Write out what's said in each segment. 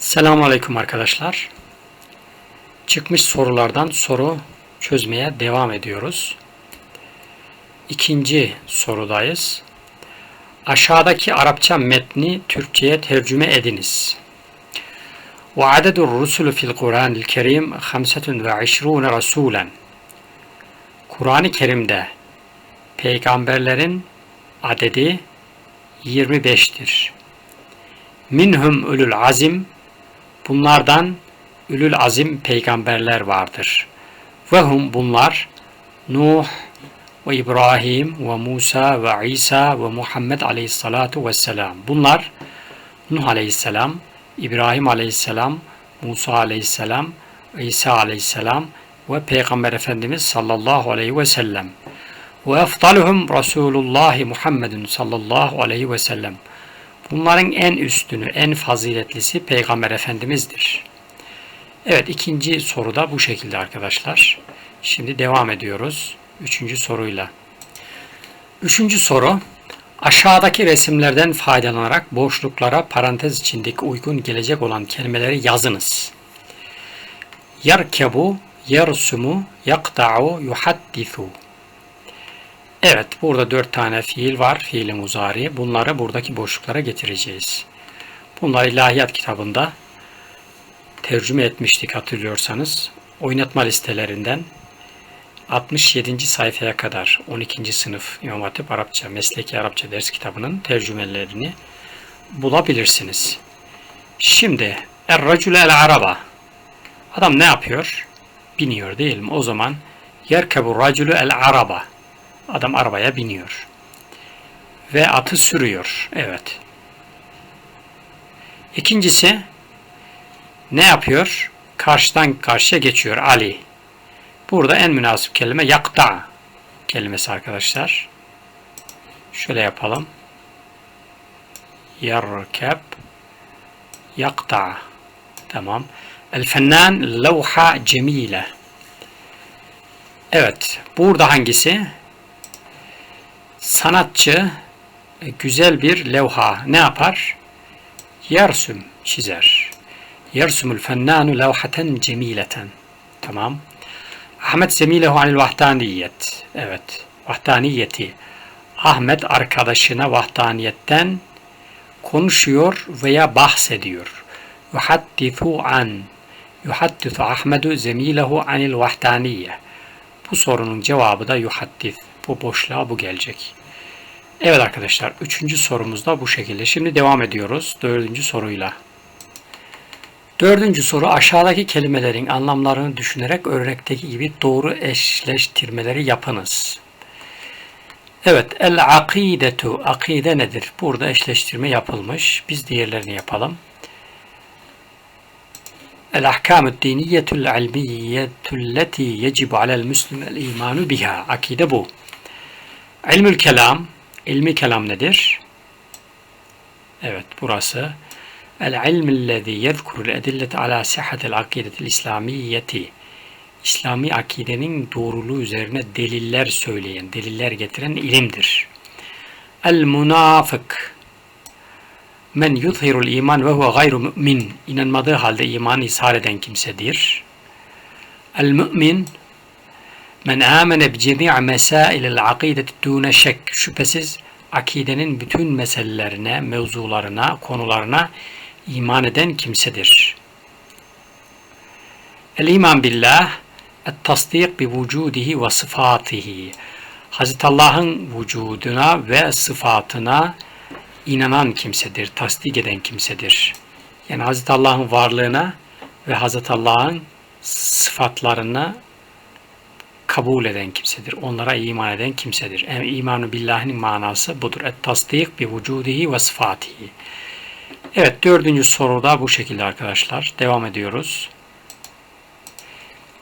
Selamun Aleyküm arkadaşlar. Çıkmış sorulardan soru çözmeye devam ediyoruz. İkinci sorudayız. Aşağıdaki Arapça metni Türkçe'ye tercüme ediniz. Ve adedur rusulü fil Kur'an-ı Kerim 25 rasulen. Kur'an-ı Kerim'de peygamberlerin adedi 25'tir. Minhum ulul azim Bunlardan ülül azim peygamberler vardır. Ve hum bunlar Nuh ve İbrahim ve Musa ve İsa ve Muhammed aleyhissalatu vesselam. Bunlar Nuh aleyhisselam, İbrahim aleyhisselam, Musa aleyhisselam, İsa aleyhisselam ve Peygamber Efendimiz sallallahu aleyhi ve sellem. Ve efdaluhum Resulullah Muhammedun sallallahu aleyhi ve sellem. Bunların en üstünü, en faziletlisi Peygamber Efendimiz'dir. Evet ikinci soru da bu şekilde arkadaşlar. Şimdi devam ediyoruz. Üçüncü soruyla. Üçüncü soru. Aşağıdaki resimlerden faydalanarak boşluklara parantez içindeki uygun gelecek olan kelimeleri yazınız. Yerkebu, yersumu, yakta'u, yuhaddithu. Evet, burada dört tane fiil var, fiilin uzari. Bunları buradaki boşluklara getireceğiz. Bunlar ilahiyat kitabında tercüme etmiştik hatırlıyorsanız. Oynatma listelerinden 67. sayfaya kadar 12. sınıf İmam Hatip Arapça, Mesleki Arapça ders kitabının tercümelerini bulabilirsiniz. Şimdi Er-racule el-araba Adam ne yapıyor? Biniyor değil mi? O zaman yerkebu raculu el-araba Adam arabaya biniyor. Ve atı sürüyor. Evet. İkincisi ne yapıyor? Karşıdan karşıya geçiyor Ali. Burada en münasip kelime yakta kelimesi arkadaşlar. Şöyle yapalım. Yerkeb yakta. Tamam. El fennan levha cemile. Evet. Burada hangisi? Sanatçı e, güzel bir levha ne yapar? Yersüm çizer. Yersümül fennanu levhaten cemileten. Tamam. Ahmet zemilehu anil vahdaniyet. Evet. Vahdaniyeti. Ahmet arkadaşına vahdaniyetten konuşuyor veya bahsediyor. Yuhaddithu an. Yuhaddithu Ahmedu zemilehu anil vahdaniye. Bu sorunun cevabı da yuhaddith. Bu boşluğa bu gelecek. Evet arkadaşlar üçüncü sorumuz da bu şekilde. Şimdi devam ediyoruz dördüncü soruyla. Dördüncü soru aşağıdaki kelimelerin anlamlarını düşünerek örnekteki gibi doğru eşleştirmeleri yapınız. Evet, el akidetu, akide nedir? Burada eşleştirme yapılmış. Biz diğerlerini yapalım. El ahkamü diniyetul ilmiyetul leti yecibu alel müslim el imanu biha. Akide bu. İlmi kelam nedir? Evet, burası. El ilmillezî yezkurul edillete ala sihhatil akidetil İslamiyeti. İslami akidenin doğruluğu üzerine deliller söyleyen, deliller getiren ilimdir. El münafık. Men yuzhirul iman ve huve gayru mümin. İnanmadığı halde imanı ishar eden kimsedir. El mümin Men amene bi cemi' mesailil akideti dune şek. Şüphesiz akidenin bütün meselelerine, mevzularına, konularına iman eden kimsedir. El iman billah et tasdik bi vücudihi ve sıfatihi. Hazreti Allah'ın vücuduna ve sıfatına inanan kimsedir, tasdik eden kimsedir. Yani Hazreti Allah'ın varlığına ve Hazreti Allah'ın sıfatlarına kabul eden kimsedir. Onlara iman eden kimsedir. Yani imanu billahinin manası budur. Et tasdik bi vücudihi ve sıfatihi. Evet dördüncü soru da bu şekilde arkadaşlar. Devam ediyoruz.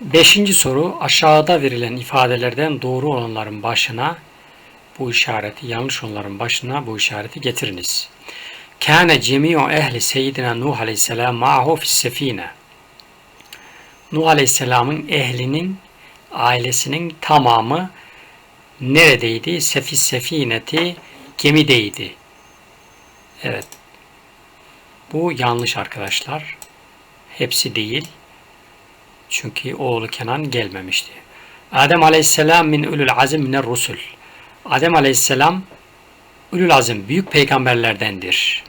Beşinci soru aşağıda verilen ifadelerden doğru olanların başına bu işareti, yanlış olanların başına bu işareti getiriniz. Kâne cemi'u ehli seyyidina Nuh aleyhisselam ma'hu fis sefine. Nuh aleyhisselamın ehlinin ailesinin tamamı neredeydi? Sefis sefineti gemideydi. Evet. Bu yanlış arkadaşlar. Hepsi değil. Çünkü oğlu Kenan gelmemişti. Adem aleyhisselam min ulul azim minel rusul. Adem aleyhisselam ulul azim büyük peygamberlerdendir.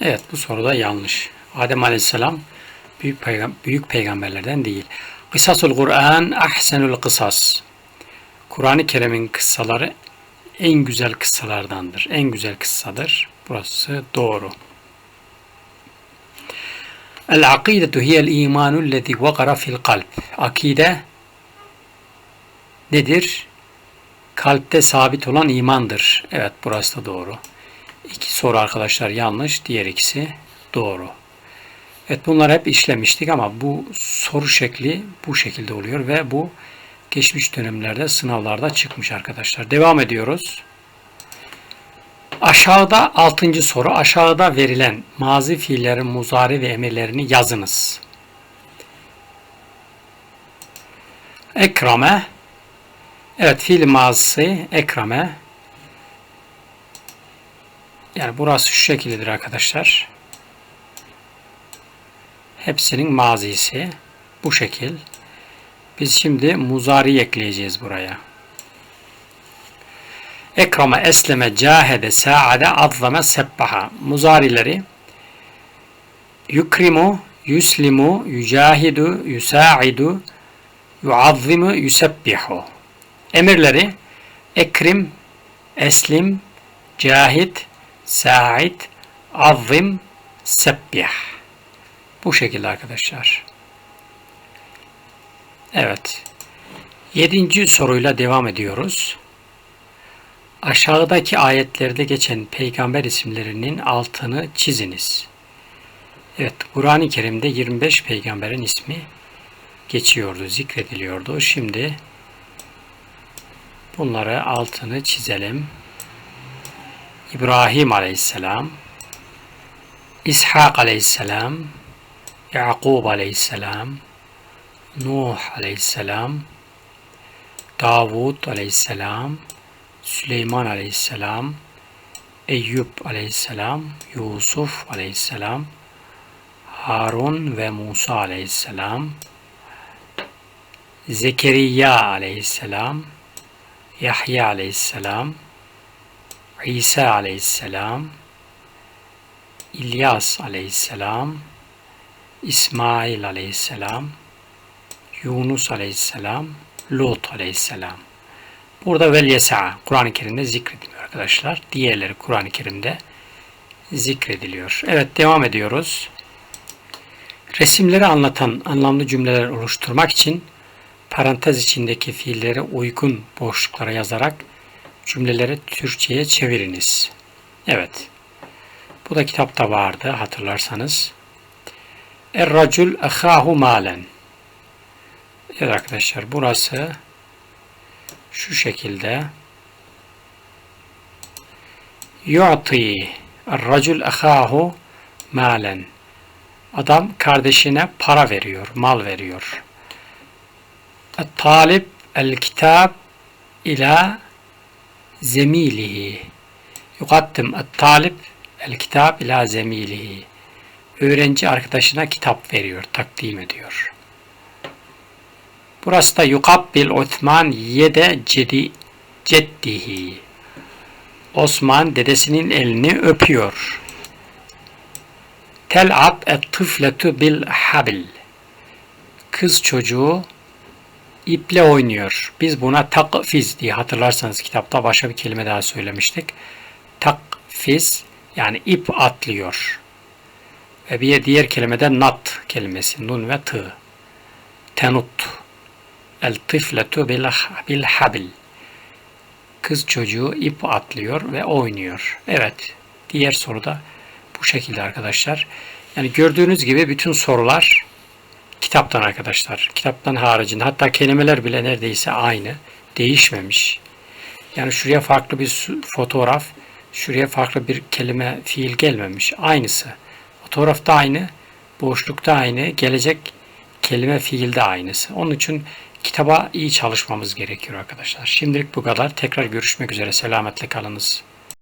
Evet bu soruda yanlış. Adem aleyhisselam büyük, peygam büyük peygamberlerden değil. Kısasul Kur'an ahsenul kısas. Kur'an-ı Kerim'in kıssaları en güzel kıssalardandır. En güzel kıssadır. Burası doğru. El akidetu hiyel imanu lezi vakara fil kalp. Akide nedir? Kalpte sabit olan imandır. Evet burası da doğru. İki soru arkadaşlar yanlış. Diğer ikisi doğru. Evet bunlar hep işlemiştik ama bu soru şekli bu şekilde oluyor ve bu geçmiş dönemlerde sınavlarda çıkmış arkadaşlar. Devam ediyoruz. Aşağıda altıncı soru. Aşağıda verilen mazi fiillerin muzari ve emirlerini yazınız. Ekrame Evet fiil mazisi ekrame yani burası şu şekildedir arkadaşlar. Hepsinin mazisi bu şekil. Biz şimdi muzari ekleyeceğiz buraya. Ekrama, esleme, cahede, saade, azzame, sebbaha. Muzarileri yukrimu, yuslimu, yücahidu, yusaidu, yuazzimu, yusebbihu. Emirleri ekrim, eslim, cahid, sa'id, azzim, sebbih. Bu şekilde arkadaşlar. Evet. Yedinci soruyla devam ediyoruz. Aşağıdaki ayetlerde geçen peygamber isimlerinin altını çiziniz. Evet, Kur'an-ı Kerim'de 25 peygamberin ismi geçiyordu, zikrediliyordu. Şimdi bunları altını çizelim. İbrahim Aleyhisselam, İshak Aleyhisselam, Yakub Aleyhisselam, Nuh Aleyhisselam, Davud Aleyhisselam, Süleyman Aleyhisselam, Eyüp Aleyhisselam, Yusuf Aleyhisselam, Harun ve Musa Aleyhisselam, Zekeriya Aleyhisselam, Yahya Aleyhisselam, İsa Aleyhisselam, İlyas Aleyhisselam, İsmail Aleyhisselam, Yunus Aleyhisselam, Lut Aleyhisselam. Burada vel Kur'an-ı Kerim'de zikrediliyor arkadaşlar. Diğerleri Kur'an-ı Kerim'de zikrediliyor. Evet devam ediyoruz. Resimleri anlatan anlamlı cümleler oluşturmak için parantez içindeki fiillere uygun boşluklara yazarak cümleleri Türkçe'ye çeviriniz. Evet. Bu da kitapta vardı hatırlarsanız. Er-racul ahahu malen. Evet arkadaşlar burası şu şekilde yu'ti er-racul ahahu malen. Adam kardeşine para veriyor, mal veriyor. Et-talib el-kitab ila zemilihi. Yukaddim et-talib el-kitab ila zemilihi. Öğrenci arkadaşına kitap veriyor, takdim ediyor. Burası da yukabbil Osman yede cedi ceddihi. Osman dedesinin elini öpüyor. Tel'ab et tıfletu bil habil. Kız çocuğu iple oynuyor. Biz buna takfiz diye hatırlarsanız kitapta başka bir kelime daha söylemiştik. Takfiz yani ip atlıyor. Bir diğer kelimede nat kelimesi nun ve tı. Tenut. El tifletu bil habil. Kız çocuğu ip atlıyor ve oynuyor. Evet. Diğer soruda bu şekilde arkadaşlar. Yani gördüğünüz gibi bütün sorular kitaptan arkadaşlar. Kitaptan haricinde. Hatta kelimeler bile neredeyse aynı. Değişmemiş. Yani şuraya farklı bir fotoğraf, şuraya farklı bir kelime, fiil gelmemiş. Aynısı. Fotoğrafta aynı, boşlukta aynı, gelecek kelime, fiil de aynısı. Onun için kitaba iyi çalışmamız gerekiyor arkadaşlar. Şimdilik bu kadar. Tekrar görüşmek üzere. Selametle kalınız.